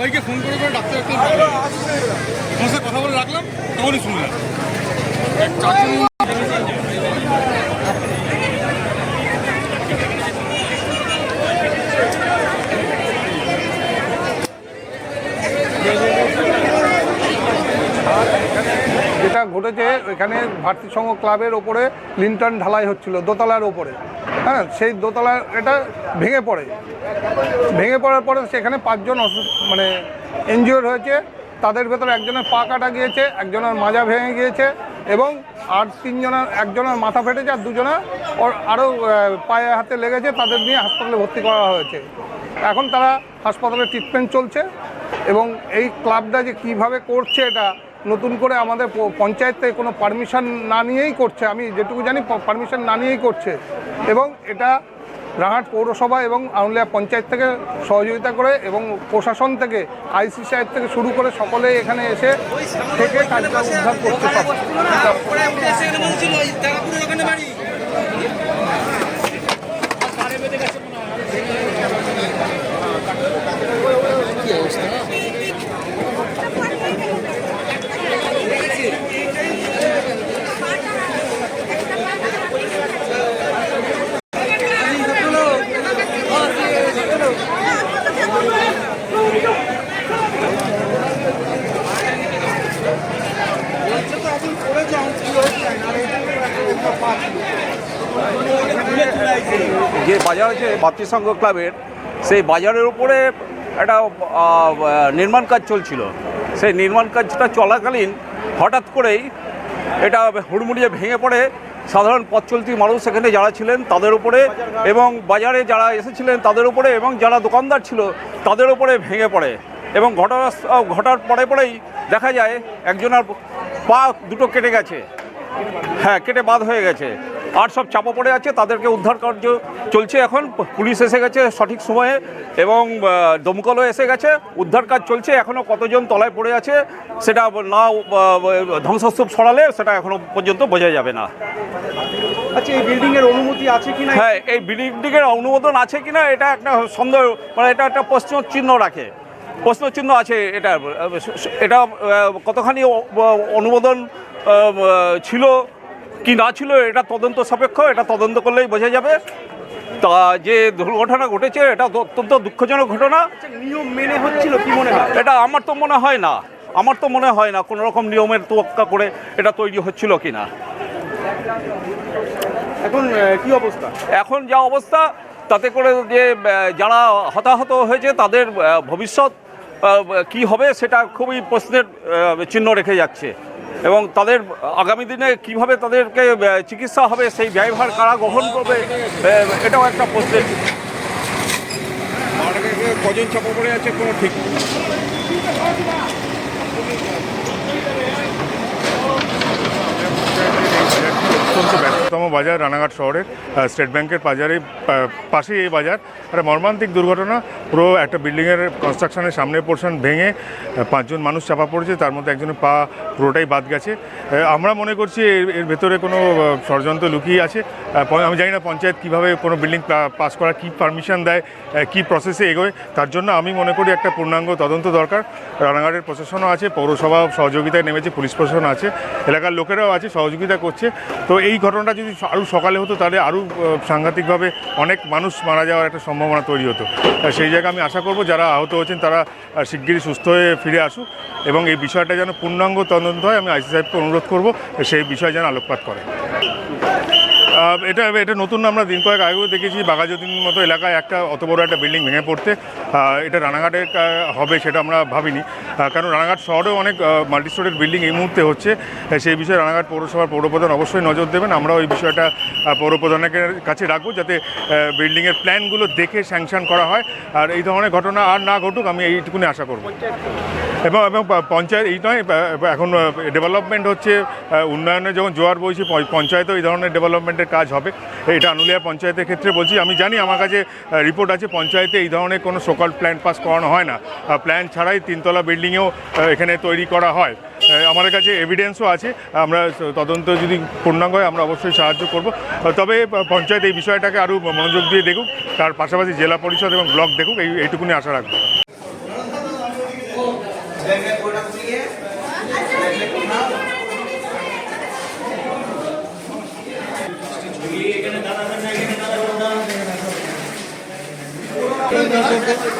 সবাইকে ফোন করে করে ডাক্তার ডাক্তার। সাথে কথা বলে রাখলাম, তখনই শুনলাম। যেটা ঘটেছে, এখানে ভারতী সংঘ ক্লাবের ওপরে লিন্টন ঢালাই হচ্ছিল, দোতলার ওপরে। হ্যাঁ সেই দোতলা এটা ভেঙে পড়ে। ভেঙে পড়ার পরে সেখানে পাঁচজন অসু- মানে এনজিওর হয়েছে। তাদের ভেতরে একজনের পা কাটা গিয়েছে, একজনের মাজা ভেঙে গিয়েছে এবং আর তিনজনের, একজনের মাথা ফেটেছে আর দুজনের ওর আরও পায়ে হাতে লেগেছে, তাদের নিয়ে হাসপাতালে ভর্তি করা হয়েছে। এখন তারা হাসপাতালে ট্রিটমেন্ট চলছে এবং এই ক্লাবটা যে কীভাবে করছে এটা নতুন করে আমাদের পঞ্চায়েত থেকে কোনো পারমিশন না নিয়েই করছে, আমি যেটুকু জানি পারমিশন না নিয়েই করছে। এবং এটা রাহাট পৌরসভা এবং আউলিয়া পঞ্চায়েত থেকে সহযোগিতা করে এবং প্রশাসন থেকে আইসি সাহেব থেকে শুরু করে সকলে এখানে এসে থেকে কাজটা উদ্ধার করতে সব যে বাজার আছে মাতৃসংঘ ক্লাবের, সেই বাজারের উপরে একটা নির্মাণ কাজ চলছিল। সেই নির্মাণ কাজটা চলাকালীন হঠাৎ করেই এটা হুড়মুড়িয়ে ভেঙে পড়ে। সাধারণ পথ চলতি মানুষ সেখানে যারা ছিলেন তাদের উপরে এবং বাজারে যারা এসেছিলেন তাদের উপরে এবং যারা দোকানদার ছিল তাদের উপরে ভেঙে পড়ে এবং ঘটনা ঘটার পরে পরেই দেখা যায় একজনের পা দুটো কেটে গেছে। হ্যাঁ কেটে বাদ হয়ে গেছে। আর সব চাপা পড়ে আছে তাদেরকে উদ্ধার কার্য চলছে এখন। পুলিশ এসে গেছে সঠিক সময়ে এবং দমকলও এসে গেছে উদ্ধার কাজ চলছে। এখনও কতজন তলায় পড়ে আছে সেটা না ধ্বংসস্তূপ সরালে সেটা এখনও পর্যন্ত বোঝা যাবে না। আচ্ছা এই বিল্ডিং এর অনুমতি আছে কিনা? হ্যাঁ এই বিল্ডিংয়ের অনুমোদন আছে কিনা এটা একটা সন্দেহ মানে এটা একটা প্রশ্ন চিহ্ন রাখে। প্রশ্ন চিহ্ন আছে এটা এটা কতখানি অনুমোদন ছিল কি না ছিল এটা তদন্ত সাপেক্ষ এটা তদন্ত করলেই বোঝা যাবে। তা যে দুর্ঘটনা ঘটেছে এটা অত্যন্ত দুঃখজনক ঘটনা। নিয়ম মেনে হচ্ছিল কি মনে হয়? এটা আমার তো মনে হয় না। আমার তো মনে হয় না কোনো রকম নিয়মের তোয়াক্কা করে এটা তৈরি হচ্ছিল কি না এখন কি অবস্থা? এখন যা অবস্থা তাতে করে যে যারা হতাহত হয়েছে তাদের ভবিষ্যৎ কি হবে সেটা খুবই প্রশ্নের চিহ্ন রেখে যাচ্ছে। এবং তাদের আগামী দিনে কীভাবে তাদেরকে চিকিৎসা হবে, সেই ব্যয়ভার কারা গ্রহণ করবে এটাও একটা প্রশ্নের কজন চাপা পড়ে আছে, কোনো ঠিক? ব্যস্ততম বাজার রানাঘাট শহরের স্টেট ব্যাংকের বাজারে পাশেই এই বাজার। একটা মর্মান্তিক দুর্ঘটনা, পুরো একটা বিল্ডিংয়ের কনস্ট্রাকশনের সামনে পোর্শন ভেঙে পাঁচজন মানুষ চাপা পড়েছে, তার মধ্যে একজনের পা পুরোটাই বাদ গেছে। আমরা মনে করছি এর ভেতরে কোনো ষড়যন্ত্র লুকিয়ে আছে। আমি জানি না পঞ্চায়েত কীভাবে কোনো বিল্ডিং পাস করা কী পারমিশন দেয় কী প্রসেসে এগোয়। তার জন্য আমি মনে করি একটা পূর্ণাঙ্গ তদন্ত দরকার। রানাঘাটের প্রশাসনও আছে, পৌরসভা সহযোগিতায় নেমেছে, পুলিশ প্রশাসন আছে, এলাকার লোকেরাও আছে, সহযোগিতা করছে। তো এই ঘটনাটা যদি আরও সকালে হতো, তাহলে আরও সাংঘাতিকভাবে অনেক মানুষ মারা যাওয়ার একটা সম্ভাবনা তৈরি হতো। সেই জায়গায় আমি আশা করব যারা আহত হয়েছেন, তারা শিগগিরই সুস্থ হয়ে ফিরে আসুক এবং এই বিষয়টা যেন পূর্ণাঙ্গ তদন্ত হয়, আমি আইসি সাহেবকে অনুরোধ করব, সেই বিষয়ে যেন আলোকপাত করে। এটা এটা নতুন আমরা দিন কয়েক আগেও দেখেছি, বাঘাযতীন মতো এলাকায় একটা অত বড় একটা বিল্ডিং ভেঙে পড়তে এটা রানাঘাটে হবে সেটা আমরা ভাবিনি। কারণ রানাঘাট শহরেও অনেক মাল্টি স্টোরের বিল্ডিং এই মুহূর্তে হচ্ছে সেই বিষয়ে রানাঘাট পৌরসভার পৌরপ্রধান অবশ্যই নজর দেবেন। আমরা ওই বিষয়টা পৌরপ্রধানের কাছে রাখব যাতে বিল্ডিংয়ের প্ল্যানগুলো দেখে স্যাংশন করা হয়। আর এই ধরনের ঘটনা আর না ঘটুক, আমি এইটুকুনি আশা করব। এবং এবং পঞ্চায়েত এই নয় এখন ডেভেলপমেন্ট হচ্ছে উন্নয়নে যখন জোয়ার বইছে, পঞ্চায়েতেও এই ধরনের ডেভেলপমেন্টের কাজ হবে। এটা আনুলিয়া পঞ্চায়েতের ক্ষেত্রে বলছি, আমি জানি আমার কাছে রিপোর্ট আছে, পঞ্চায়েতে এই ধরনের কোনো সকাল প্ল্যান পাস করানো হয় না। প্ল্যান ছাড়াই তিনতলা বিল্ডিংয়েও এখানে তৈরি করা হয়। আমাদের কাছে এভিডেন্সও আছে। আমরা তদন্ত যদি পূর্ণাঙ্গ হয়, আমরা অবশ্যই সাহায্য করব। তবে পঞ্চায়েত এই বিষয়টাকে আরও মনোযোগ দিয়ে দেখুক, তার পাশাপাশি জেলা পরিষদ এবং ব্লক দেখুক, এই, এইটুকুনি আশা রাখব। Gracias.